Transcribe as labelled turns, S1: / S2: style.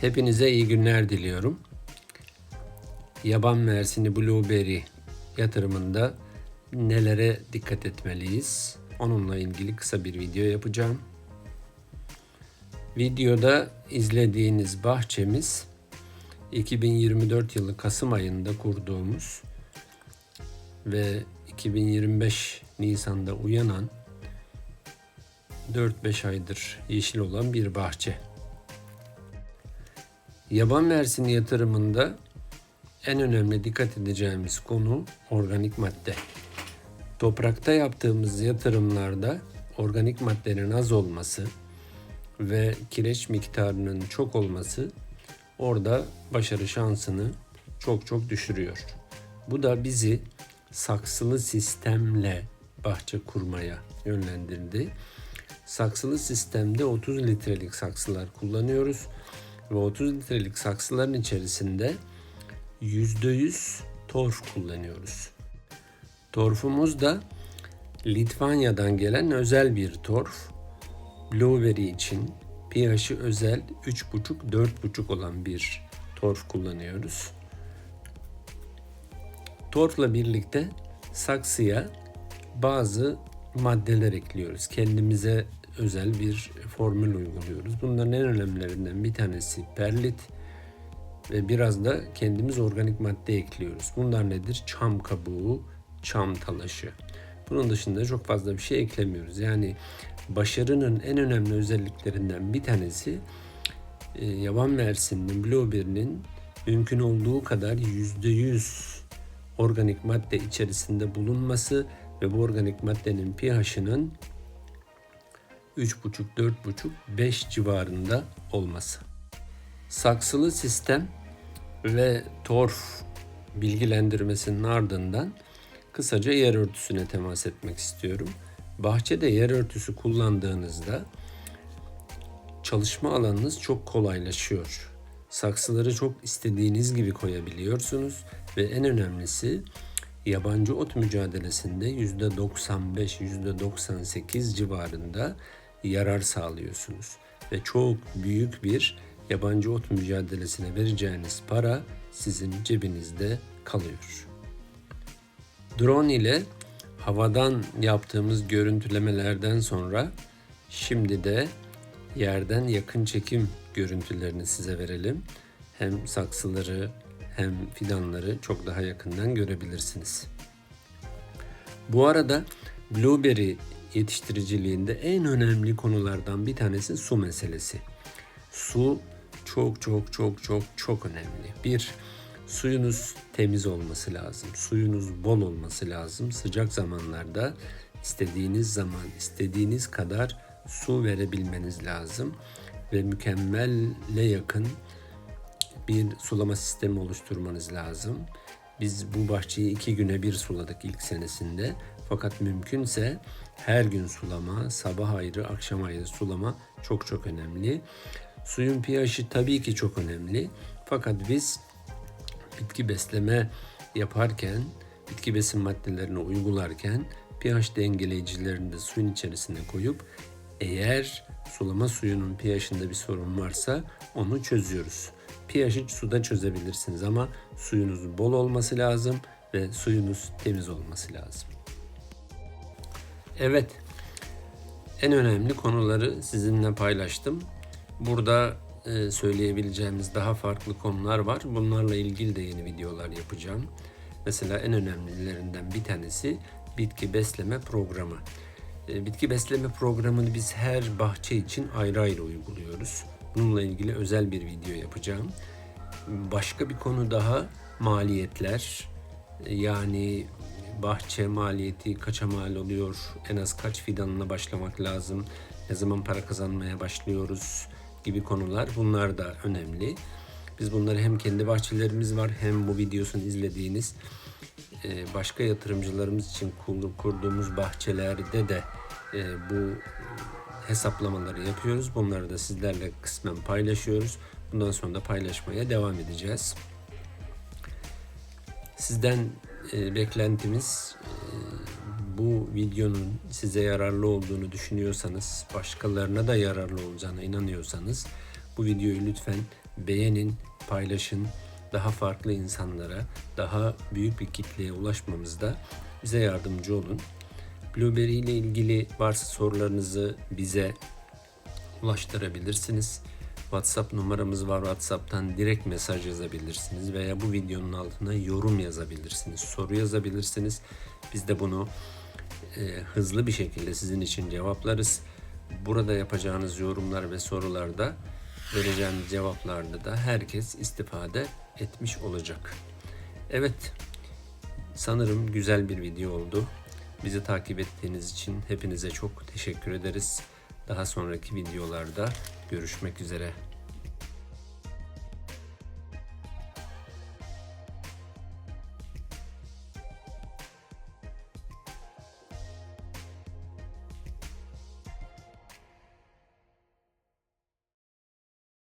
S1: Hepinize iyi günler diliyorum. Yaban mersini blueberry yatırımında nelere dikkat etmeliyiz? Onunla ilgili kısa bir video yapacağım. Videoda izlediğiniz bahçemiz 2024 yılı Kasım ayında kurduğumuz ve 2025 Nisan'da uyanan 4-5 aydır yeşil olan bir bahçe. Yaban mersini yatırımında en önemli dikkat edeceğimiz konu organik madde. Toprakta yaptığımız yatırımlarda organik maddenin az olması ve kireç miktarının çok olması orada başarı şansını çok çok düşürüyor. Bu da bizi saksılı sistemle bahçe kurmaya yönlendirdi. Saksılı sistemde 30 litrelik saksılar kullanıyoruz ve 30 litrelik saksıların içerisinde %100 torf kullanıyoruz. Torfumuz da Litvanya'dan gelen özel bir torf. Blueberry için pH'i özel 3,5-4,5 olan bir torf kullanıyoruz. Torfla birlikte saksıya bazı maddeler ekliyoruz. Kendimize özel bir formül uyguluyoruz. Bunların en önemlilerinden bir tanesi perlit ve biraz da kendimiz organik madde ekliyoruz. Bunlar nedir? Çam kabuğu, çam talaşı. Bunun dışında çok fazla bir şey eklemiyoruz. Yani başarının en önemli özelliklerinden bir tanesi e, yaban mersinin, blueberry'nin mümkün olduğu kadar %100 organik madde içerisinde bulunması ve bu organik maddenin pH'ının 3,5, 4,5, 5 civarında olması. Saksılı sistem ve torf bilgilendirmesinin ardından kısaca yer örtüsüne temas etmek istiyorum. Bahçede yer örtüsü kullandığınızda çalışma alanınız çok kolaylaşıyor. Saksıları çok istediğiniz gibi koyabiliyorsunuz ve en önemlisi yabancı ot mücadelesinde %95, %98 civarında yarar sağlıyorsunuz. Ve çok büyük bir yabancı ot mücadelesine vereceğiniz para sizin cebinizde kalıyor. Drone ile havadan yaptığımız görüntülemelerden sonra şimdi de yerden yakın çekim görüntülerini size verelim. Hem saksıları hem fidanları çok daha yakından görebilirsiniz. Bu arada blueberry yetiştiriciliğinde en önemli konulardan bir tanesi su meselesi. Su çok çok çok çok çok önemli. Bir, suyunuz temiz olması lazım. Suyunuz bol olması lazım. Sıcak zamanlarda istediğiniz zaman istediğiniz kadar su verebilmeniz lazım ve mükemmelle yakın bir sulama sistemi oluşturmanız lazım. Biz bu bahçeyi iki güne bir suladık ilk senesinde. Fakat mümkünse her gün sulama, sabah ayrı, akşam ayrı sulama çok çok önemli. Suyun pH'i tabii ki çok önemli. Fakat biz bitki besleme yaparken, bitki besin maddelerini uygularken pH dengeleyicilerini de suyun içerisine koyup eğer sulama suyunun pH'inde bir sorun varsa onu çözüyoruz. pH'i suda çözebilirsiniz ama suyunuz bol olması lazım ve suyunuz temiz olması lazım. Evet, en önemli konuları sizinle paylaştım. Burada e, söyleyebileceğimiz daha farklı konular var. Bunlarla ilgili de yeni videolar yapacağım. Mesela en önemlilerinden bir tanesi bitki besleme programı. E, bitki besleme programını biz her bahçe için ayrı ayrı uyguluyoruz. Bununla ilgili özel bir video yapacağım. Başka bir konu daha maliyetler. E, yani bahçe maliyeti kaça mal oluyor? En az kaç fidanla başlamak lazım? Ne zaman para kazanmaya başlıyoruz? gibi konular. Bunlar da önemli. Biz bunları hem kendi bahçelerimiz var hem bu videosunu izlediğiniz başka yatırımcılarımız için kurduğumuz bahçelerde de e, bu hesaplamaları yapıyoruz. Bunları da sizlerle kısmen paylaşıyoruz. Bundan sonra da paylaşmaya devam edeceğiz. Sizden e, beklentimiz bu videonun size yararlı olduğunu düşünüyorsanız, başkalarına da yararlı olacağına inanıyorsanız bu videoyu lütfen beğenin, paylaşın. Daha farklı insanlara, daha büyük bir kitleye ulaşmamızda bize yardımcı olun. Blueberry ile ilgili varsa sorularınızı bize ulaştırabilirsiniz. WhatsApp numaramız var. WhatsApp'tan direkt mesaj yazabilirsiniz veya bu videonun altına yorum yazabilirsiniz. Soru yazabilirsiniz. Biz de bunu e, hızlı bir şekilde sizin için cevaplarız. Burada yapacağınız yorumlar ve sorularda vereceğimiz cevaplarda da herkes istifade etmiş olacak. Evet, sanırım güzel bir video oldu. Bizi takip ettiğiniz için hepinize çok teşekkür ederiz. Daha sonraki videolarda görüşmek üzere.